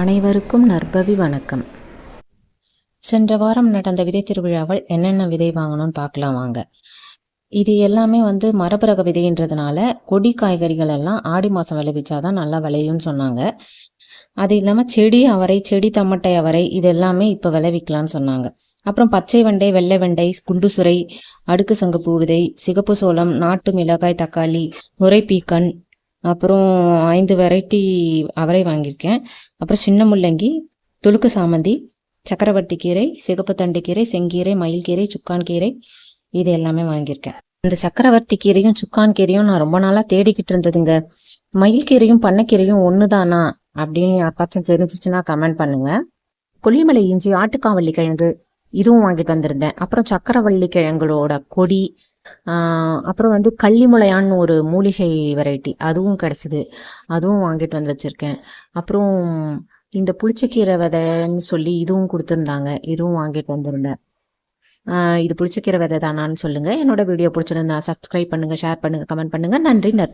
அனைவருக்கும் நற்பவி வணக்கம். சென்ற வாரம் நடந்த விதை திருவிழாவில் என்னென்ன விதை வாங்கணும்னு பார்க்கலாம் வாங்க. இது எல்லாமே வந்து மரபரக விதைன்றதுனால கொடி காய்கறிகள் எல்லாம் ஆடி மாதம் விளைவிச்சாதான் நல்லா விளையும்னு சொன்னாங்க. அது இல்லாமல் செடி அவரை செடி தமட்டை அவரை இது எல்லாமே இப்போ விளைவிக்கலாம்னு சொன்னாங்க. அப்புறம் பச்சை வெண்டை வெள்ளை வெண்டை குண்டு சுரை அடுக்கு சங்கப்பூ விதை சிகப்பு சோளம் நாட்டு மிளகாய் தக்காளி நுரைப்பீக்கன் அப்புறம் ஐந்து வெரைட்டி அவரை வாங்கியிருக்கேன். அப்புறம் சின்ன முள்ளங்கி துளுக்கு சாமந்தி சக்கரவர்த்தி கீரை சிகப்பு தண்டு கீரை செங்கீரை மயில்கீரை சுக்கான் கீரை இது எல்லாமே வாங்கியிருக்கேன். இந்த சக்கரவர்த்தி கீரையும் சுக்கான் கீரையும் நான் ரொம்ப நாளாக தேடிக்கிட்டு இருந்ததுங்க. மயில்கீரையும் பண்ணைக்கீரையும் ஒன்று தானா அப்படின்னு யாருக்காச்சும் தெரிஞ்சிச்சுன்னா கமெண்ட் பண்ணுங்க. கொல்லிமலை இஞ்சி ஆட்டுக்காவல்லி கிழங்கு இதுவும் வாங்கிட்டு வந்திருந்தேன். அப்புறம் சக்கரவள்ளி கிழங்குகளோட கொடி அப்புறம் வந்து கள்ளிமுளையான்னு ஒரு மூலிகை வெரைட்டி அதுவும் கிடச்சிது. அதுவும் வாங்கிட்டு வந்து வச்சுருக்கேன். அப்புறம் இந்த புளிச்சக்கீரை விதைன்னு சொல்லி இதுவும் கொடுத்துருந்தாங்க. இதுவும் வாங்கிட்டு வந்திருந்தேன். ஆஹ் இது புளிச்சக்கீரை விதை தானான்னு சொல்லுங்கள் என்னோட வீடியோ பிடிச்சிருந்தா சப்ஸ்கிரைப் பண்ணுங்கள் ஷேர் பண்ணுங்கள் கமெண்ட் பண்ணுங்கள் நன்றி நன்றி